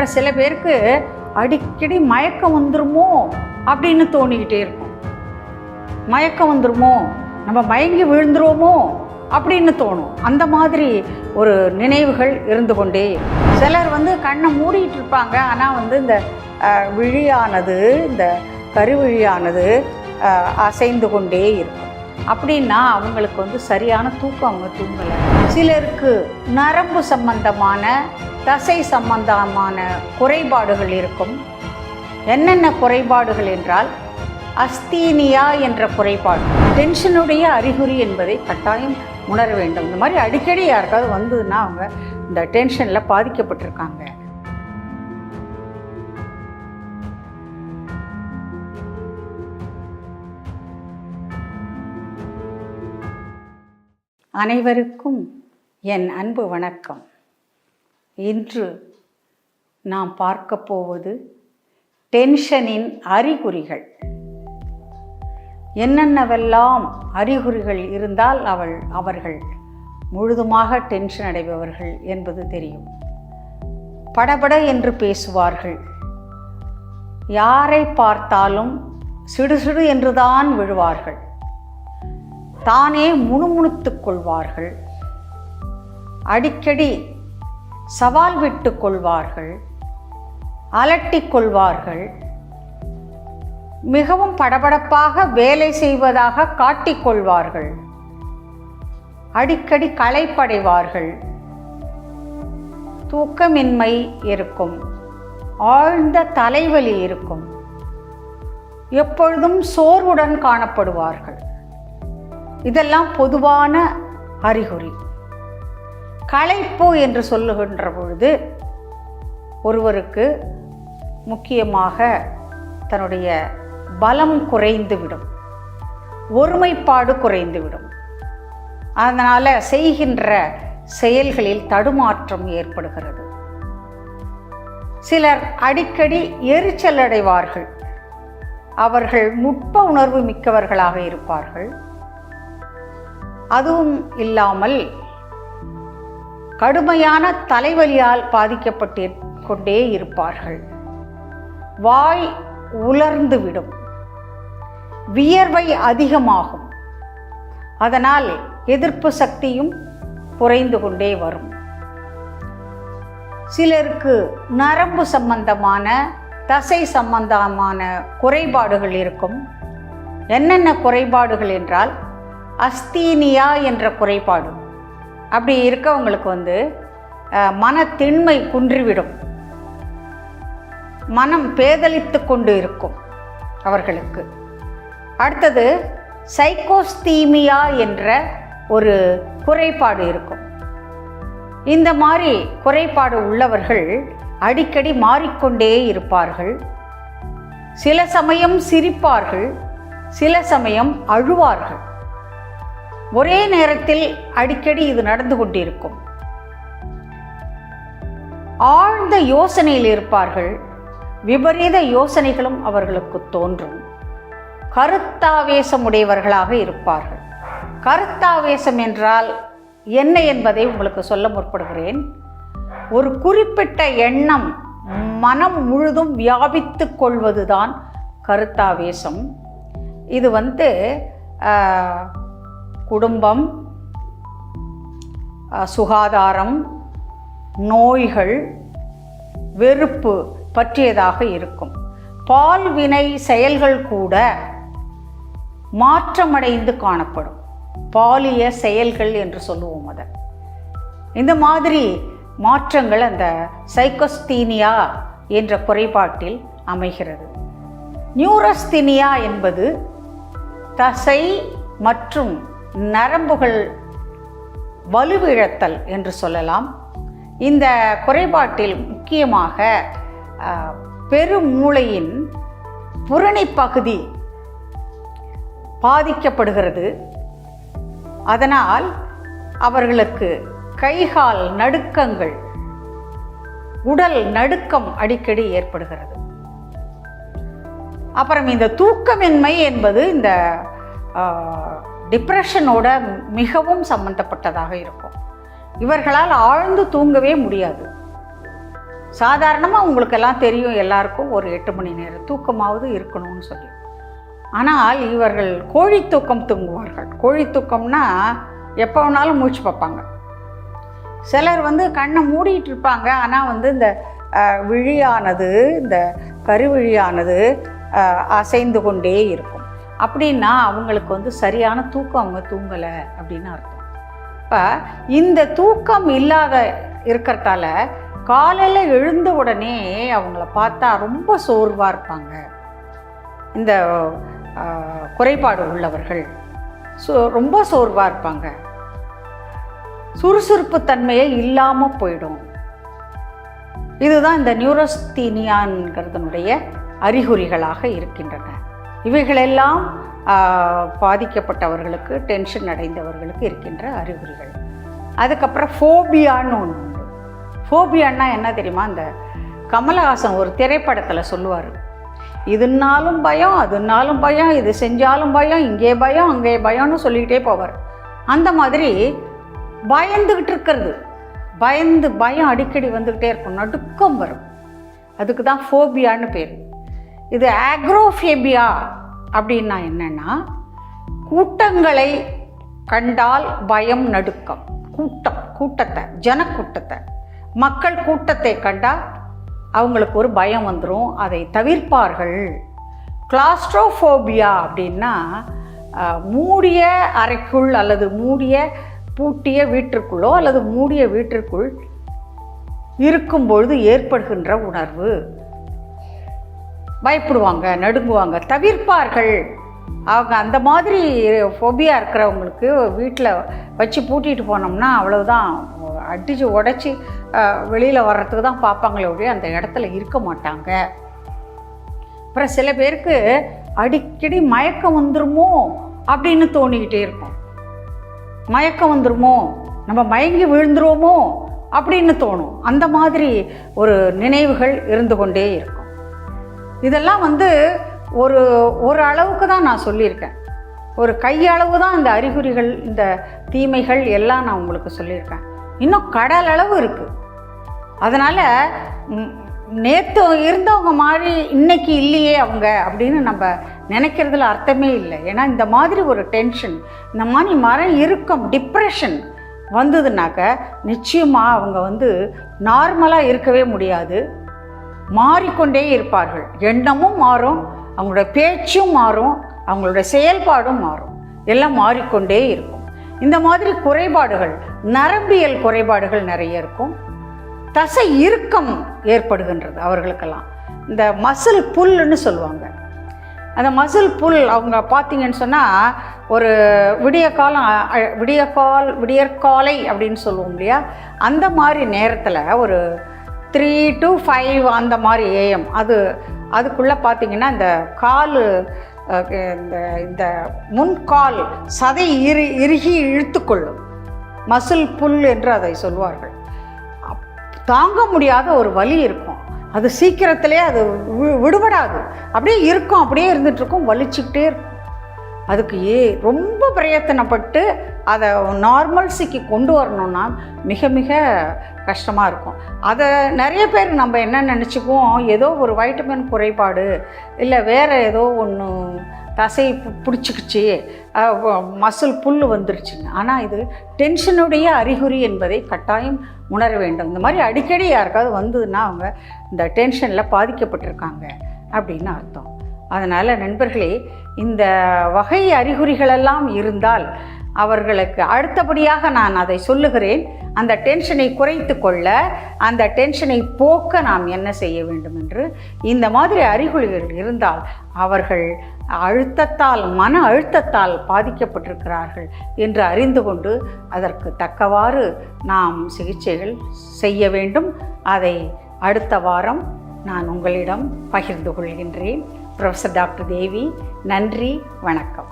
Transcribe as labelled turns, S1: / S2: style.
S1: அப்புறம் சில பேருக்கு அடிக்கடி மயக்கம் வந்துருமோ அப்படின்னு தோணிக்கிட்டே இருக்கும். மயக்கம் வந்துருமோ? நம்ம மயங்கி விழுந்துருவோமோ? அப்படின்னு தோணும். அந்த மாதிரி ஒரு நினைவுகள் இருந்து கொண்டே சிலர் வந்து கண்ணை மூடிட்டு இருப்பாங்க. ஆனால் வந்து இந்த விழியானது இந்த கருவிழியானது அசைந்து கொண்டே இருக்கும். அப்படின்னா அவங்களுக்கு வந்து சரியான தூக்கம் அவங்க தூங்கலை. சிலருக்கு நரம்பு சம்பந்தமான தசை சம்பந்தமான குறைபாடுகள் இருக்கும். என்னென்ன குறைபாடுகள் என்றால் அஸ்தீனியா என்ற குறைபாடு. டென்ஷனுடைய அறிகுறி என்பதை கட்டாயம் உணர வேண்டும். இந்த மாதிரி அடிக்கடி யாருக்காவது வந்ததுன்னா அவங்க இந்த டென்ஷனில் பாதிக்கப்பட்டிருக்காங்க. அனைவருக்கும் என் அன்பு வணக்கம். இன்று நாம் பார்க்க போவது டென்ஷனின் அறிகுறிகள். என்னென்னவெல்லாம் அறிகுறிகள் இருந்தால் அவள் அவர்கள் முழுதுமாக டென்ஷன் அடைபவர்கள் என்பது தெரியும். படபட என்று பேசுவார்கள். யாரை பார்த்தாலும் சிடுசிடு என்றுதான் விழுவார்கள். தானே முணுமுணுத்துக் கொள்வார்கள். அடிக்கடி சவால் விட்டு கொள்வார்கள். அலட்டிக் கொள்வார்கள். மிகவும் படபடப்பாக வேலை செய்வதாக காட்டிக்கொள்வார்கள் அடிக்கடி களைப்படைவார்கள். தூக்கமின்மை இருக்கும். ஆழ்ந்த தலைவலி இருக்கும். எப்பொழுதும் சோர்வுடன் காணப்படுவார்கள். இதெல்லாம் பொதுவான அறிகுறி. களைப்பு என்று சொல்லுகின்ற பொழுது ஒருவருக்கு முக்கியமாக தன்னுடைய பலம் குறைந்துவிடும். ஒருமைப்பாடு குறைந்துவிடும். அதனால் செய்கின்ற செயல்களில் தடுமாற்றம் ஏற்படுகிறது. சிலர் அடிக்கடி எரிச்சல் அடைவார்கள். அவர்கள் நுட்ப உணர்வு மிக்கவர்களாக இருப்பார்கள். அதுவும் இல்லாமல் கடுமையான தலைவலியால் பாதிக்கப்பட்டு கொண்டே இருப்பார்கள். வாய் உலர்ந்துவிடும். வியர்வை அதிகமாகும். அதனால் எதிர்ப்பு சக்தியும் குறைந்து கொண்டே வரும். சிலருக்கு நரம்பு சம்பந்தமான தசை சம்பந்தமான குறைபாடுகள் இருக்கும். என்னென்ன குறைபாடுகள் என்றால் அஸ்தீனியா என்ற குறைபாடு அப்படி இருக்கவங்களுக்கு வந்து அஹ், மனத்திண்மை குன்றிவிடும். மனம் பேதலித்து கொண்டு இருக்கும் அவர்களுக்கு. அடுத்தது சைக்கோஸ்தீமியா என்ற ஒரு குறைபாடு இருக்கும். இந்த மாதிரி குறைபாடு உள்ளவர்கள் அடிக்கடி மாறிக்கொண்டே இருப்பார்கள். சில சமயம் சிரிப்பார்கள் சில சமயம் அழுவார்கள். ஒரே நேரத்தில் அடிக்கடி இது நடந்து கொண்டிருக்கும். ஆழ்ந்த யோசனையில் இருப்பார்கள் விபரீத யோசனைகளும் அவர்களுக்கு தோன்றும். கருத்தாவேசம் உடையவர்களாக இருப்பார்கள். கருத்தாவேசம் என்றால் என்ன என்பதை உங்களுக்கு சொல்ல முற்படுகிறேன். ஒரு குறிப்பிட்ட எண்ணம் மனம் முழுதும் வியாபித்து கொள்வதுதான் கருத்தாவேசம். இது வந்து குடும்பம் சுகாதாரம் நோய்கள் வெறுப்பு பற்றியதாக இருக்கும். பால்வினை செயல்கள் கூட மாற்றமடைந்து காணப்படும். பாலிய செயல்கள் என்று சொல்லுவோம் அதை. இந்த மாதிரி மாற்றங்கள் அந்த சைக்கோஸ்தீனியா என்ற குறைபாட்டில் அமைகிறது. நியூரஸ்தீனியா என்பது தசை மற்றும் நரம்புகள் வலுவிழத்தல் என்று சொல்லலாம். இந்த குறைபாட்டில் முக்கியமாக பெருமூளையின் புரணி பகுதி பாதிக்கப்படுகிறது. அதனால் அவர்களுக்கு கைகால் நடுக்கங்கள் உடல் நடுக்கம் அடிக்கடி ஏற்படுகிறது. அப்புறம் இந்த தூக்கமின்மை என்பது இந்த டிப்ரெஷனோட மிகவும் சம்பந்தப்பட்டதாக இருக்கும். இவர்களால் ஆழ்ந்து தூங்கவே முடியாது. சாதாரணமாக உங்களுக்கெல்லாம் தெரியும் எல்லாருக்கும் ஒரு எட்டு மணி நேரம் தூக்கமாவது இருக்கணும்னு சொல்லி. ஆனால் இவர்கள் கோழி தூக்கம் தூங்குவார்கள். கோழி தூக்கம்னா எப்போ வேணாலும் மூச்சு பார்ப்பாங்க. சிலர் வந்து கண்ணை மூடிட்டு இருப்பாங்க. ஆனால் வந்து இந்த விழியானது இந்த கருவிழியானது அசைந்து கொண்டே இருக்கும். அப்படின்னா அவங்களுக்கு வந்து சரியான தூக்கம் அவங்க தூங்கலை அப்படின்னு அர்த்தம். இப்போ இந்த தூக்கம் இல்லாத இருக்கிறதால காலையில் எழுந்த உடனே அவங்கள பார்த்தா ரொம்ப சோர்வாக இருப்பாங்க. இந்த குறைபாடு உள்ளவர்கள் சோ ரொம்ப சோர்வாக இருப்பாங்க. சுறுசுறுப்பு தன்மையே இல்லாமல் போயிடும். இதுதான் இந்த நியூரோஸ்தீனியான்கிறதனுடைய அறிகுறிகளாக இருக்கின்றன. இவைகளெல்லாம் பாதிக்கப்பட்டவர்களுக்கு டென்ஷன் அடைந்தவர்களுக்கு இருக்கின்ற அறிகுறிகள். அதுக்கப்புறம் ஃபோபியான்னு ஒன்று உண்டு. ஃபோபியான்னா என்ன தெரியுமா? அந்த கமலஹாசன் ஒரு திரைப்படத்தில் சொல்லுவார். இதுனாலும் பயம் அதுனாலும் பயம் இது செஞ்சாலும் பயம் இங்கே பயம் அங்கே பயம்னு சொல்லிக்கிட்டே போவார். அந்த மாதிரி பயந்துக்கிட்டு இருக்கிறது. பயந்து பயம் அடிக்கடி வந்துக்கிட்டே இருக்கும். நடுக்கம் வரும். அதுக்கு தான் ஃபோபியான்னு பேர். இது ஆக்ரோஃபேபியா அப்படின்னா என்னன்னா கூட்டங்களை கண்டால் பயம் நடுக்கம். கூட்டம் கூட்டத்தை ஜனக்கூட்டத்தை. மக்கள் கூட்டத்தை கண்டால் அவங்களுக்கு ஒரு பயம் வந்துடும் அதை தவிர்ப்பார்கள். கிளாஸ்ட்ரோஃபோபியா அப்படின்னா மூடிய அறைக்குள் அல்லது மூடிய பூட்டிய வீட்டிற்குள்ளோ அல்லது மூடிய வீட்டிற்குள் இருக்கும் பொழுது ஏற்படுகின்ற உணர்வு. பயப்படுவாங்க நடுங்குவாங்க. தவிர்ப்பார்கள். அவங்க அந்த மாதிரி ஃபோபியா இருக்கிறவங்களுக்கு வீட்டில் வச்சு பூட்டிட்டு போனோம்னா அவ்வளவுதான். அடித்து உடச்சி வெளியில் வர்றதுக்கு தான் பார்ப்பாங்களே ஒழிய அந்த இடத்துல இருக்க மாட்டாங்க. அப்புறம் சில பேருக்கு அடிக்கடி மயக்கம் வந்துருமோ அப்படின்னு தோணிக்கிட்டே இருக்கும். மயக்கம் வந்துருமோ? நம்ம மயங்கி விழுந்துருவோமோ அப்படின்னு தோணும். அந்த மாதிரி ஒரு நினைவுகள் இருந்து கொண்டே இருக்கும். இதெல்லாம் வந்து ஒரு ஒரு அளவுக்கு தான் நான் சொல்லியிருக்கேன். ஒரு கையளவு தான் இந்த அறிகுறிகள் இந்த தீமைகள் எல்லாம் நான் உங்களுக்கு சொல்லியிருக்கேன். இன்னும் கடல் அளவு இருக்குது அதனால் நேற்று இருந்தவங்க மாதிரி இன்னைக்கு இல்லையே அவங்க அப்படின்னு நம்ம நினைக்கிறதுல அர்த்தமே இல்லை. ஏன்னா இந்த மாதிரி ஒரு டென்ஷன் இந்த மாதிரி மரம் இறுக்கம் டிப்ரெஷன் வந்ததுனாக்க நிச்சயமாக அவங்க வந்து நார்மலாக இருக்கவே முடியாது. மாறிக்கொண்டே இருப்பார்கள். எண்ணமும் மாறும் அவங்களோட பேச்சும் மாறும் அவங்களோட செயல்பாடும் மாறும். எல்லாம் மாறிக்கொண்டே இருக்கும். இந்த மாதிரி குறைபாடுகள் நரம்பியல் குறைபாடுகள் நிறைய இருக்கும். தசை இறுக்கம் ஏற்படுகின்றது அவர்களுக்கெல்லாம். இந்த மசில் புல்லுன்னு சொல்லுவாங்க. அந்த மசில் புல் அவங்க பார்த்தீங்கன்னு சொன்னால் ஒரு விடிய காலம் விடிய கால் விடியற்காலை அப்படின்னு சொல்லுவோம் இல்லையா? அந்த மாதிரி நேரத்தில் ஒரு த்ரீ டு ஃபைவ் அந்த மாதிரி ஏஎம் அது அதுக்குள்ளே பார்த்தீங்கன்னா இந்த கால் இந்த இந்த முன்கால் சதை இரு இறுகி இழுத்துக்கொள்ளும். மசில் புல் என்று அதை சொல்வார்கள். தாங்க முடியாத ஒரு வலி இருக்கும். அது சீக்கிரத்திலே அது விடுபடாது. அப்படியே இருக்கும் அப்படியே இருந்துகிட்ருக்கும் வலிச்சுக்கிட்டே இருக்கும். அதுக்கு ஏ ரொம்ப பிரயத்தனப்பட்டு அதை நார்மல்சிக்கு கொண்டு வரணும்னா மிக மிக கஷ்டமாக இருக்கும். அதை நிறைய பேர் நம்ம என்ன நினச்சிக்குவோம்? ஏதோ ஒரு வைட்டமின் குறைபாடு இல்லை வேறு ஏதோ ஒன்று தசை பு- பிடிச்சிக்கிச்சு மசில் புல் வந்துருச்சுங்க. ஆனால் இது டென்ஷனுடைய அறிகுறி என்பதை கட்டாயம் உணர வேண்டும். இந்த மாதிரி அடிக்கடி யாருக்காவது வந்ததுன்னா அவங்க இந்த டென்ஷனில் பாதிக்கப்பட்டிருக்காங்க அப்படின்னு அர்த்தம். அதனால் நண்பர்களே இந்த வகை அறிகுறிகளெல்லாம் இருந்தால் அவர்களுக்கு அடுத்தபடியாக நான் அதை சொல்லுகிறேன். அந்த டென்ஷனை குறைத்து கொள்ள அந்த டென்ஷனை போக்க நாம் என்ன செய்ய வேண்டும் என்று இந்த மாதிரி அறிகுறிகள் இருந்தால் அவர்கள் அழுத்தத்தால் மன அழுத்தத்தால் பாதிக்கப்பட்டிருக்கிறார்கள் என்று அறிந்து கொண்டு அதற்கு தக்கவாறு நாம் சிகிச்சைகள் செய்ய வேண்டும். அதை அடுத்த வாரம் நான் உங்களிடம் பகிர்ந்து கொள்கின்றேன். ப்ரொஃபஸர் டாக்டர் தேவி நன்றி வணக்கம்.